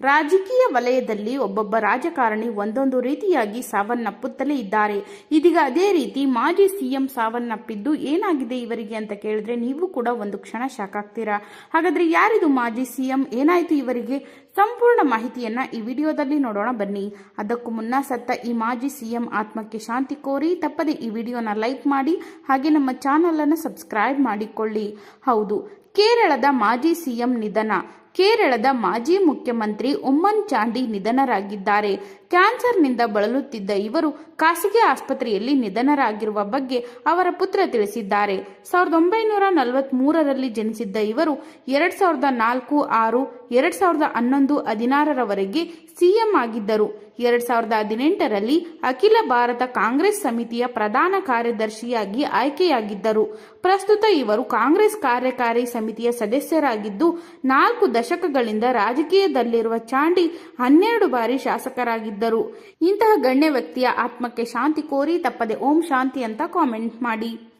ರಾಜಕೀಯ ವಲಯದಲ್ಲಿ ಒಬ್ಬೊಬ್ಬ ರಾಜಕಾರಣಿ ಒಂದೊಂದು ರೀತಿಯಾಗಿ ಸಾವನ್ನಪ್ಪುತ್ತಲೇ ಇದ್ದಾರೆ. ಇದೀಗ ಅದೇ ರೀತಿ ಮಾಜಿ ಸಿಎಂ ಸಾವನ್ನಪ್ಪಿದ್ದು ಏನಾಗಿದೆ ಇವರಿಗೆ ಅಂತ ಕೇಳಿದ್ರೆ ನೀವು ಕೂಡ ಒಂದು ಕ್ಷಣ ಶಾಕ್ ಆಗ್ತೀರಾ ಹಾಗಾದ್ರೆ ಯಾರಿದು ಮಾಜಿ ಸಿಎಂ? ಏನಾಯ್ತು ಇವರಿಗೆ? ಸಂಪೂರ್ಣ ಮಾಹಿತಿಯನ್ನ ಈ ವಿಡಿಯೋದಲ್ಲಿ ನೋಡೋಣ ಬನ್ನಿ. ಅದಕ್ಕೂ ಮುನ್ನ ಸತ್ತ ಈ ಮಾಜಿ ಸಿಎಂ ಆತ್ಮಕ್ಕೆ ಶಾಂತಿ ಕೋರಿ ತಪ್ಪದೆ ಈ ವಿಡಿಯೋನ ಲೈಕ್ ಮಾಡಿ, ಹಾಗೆ ನಮ್ಮ ಚಾನಲ್ ಅನ್ನು ಸಬ್ಸ್ಕ್ರೈಬ್ ಮಾಡಿಕೊಳ್ಳಿ. ಹೌದು, ಕೇರಳದ ಮಾಜಿ ಸಿಎಂ ನಿಧನ. ಕೇರಳದ ಮಾಜಿ ಮುಖ್ಯಮಂತ್ರಿ ಉಮ್ಮನ್ ಚಾಂಡಿ ನಿಧನರಾಗಿದ್ದಾರೆ. ಕ್ಯಾನ್ಸರ್ನಿಂದ ಬಳಲುತ್ತಿದ್ದ ಇವರು ಖಾಸಗಿ ಆಸ್ಪತ್ರೆಯಲ್ಲಿ ನಿಧನರಾಗಿರುವ ಬಗ್ಗೆ ಅವರ ಪುತ್ರ ತಿಳಿಸಿದ್ದಾರೆ. ಸಾವಿರದ ಒಂಬೈನೂರ ನಲವತ್ಮೂರರಲ್ಲಿ ಜನಿಸಿದ್ದ ಇವರು ಎರಡ್ ಸಾವಿರದ ನಾಲ್ಕು ಆರು, ಎರಡ್ ಸಾವಿರದ ಹನ್ನೊಂದು ಹದಿನಾರರವರೆಗೆ ಸಿಎಂ ಆಗಿದ್ದರು. ಎರಡ್ ಸಾವಿರದ ಹದಿನೆಂಟರಲ್ಲಿ ಅಖಿಲ ಭಾರತ ಕಾಂಗ್ರೆಸ್ ಸಮಿತಿಯ ಪ್ರಧಾನ ಕಾರ್ಯದರ್ಶಿಯಾಗಿ ಆಯ್ಕೆಯಾಗಿದ್ದರು. ಪ್ರಸ್ತುತ ಇವರು ಕಾಂಗ್ರೆಸ್ ಕಾರ್ಯಕಾರಿ ಸಮಿತಿಯ ಸದಸ್ಯರಾಗಿದ್ದು, ನಾಲ್ಕು ದಶಕಗಳಿಂದ ರಾಜಕೀಯದಲ್ಲಿರುವ ಚಾಂಡಿ ಹನ್ನೆರಡು ಬಾರಿ ಶಾಸಕರಾಗಿದ್ದರು. ಇಂತಹ ಗಣ್ಯ ವ್ಯಕ್ತಿಯ ಆತ್ಮಕ್ಕೆ ಶಾಂತಿ ಕೋರಿ ತಪ್ಪದೆ ಓಂ ಶಾಂತಿ ಅಂತ ಕಾಮೆಂಟ್ ಮಾಡಿ.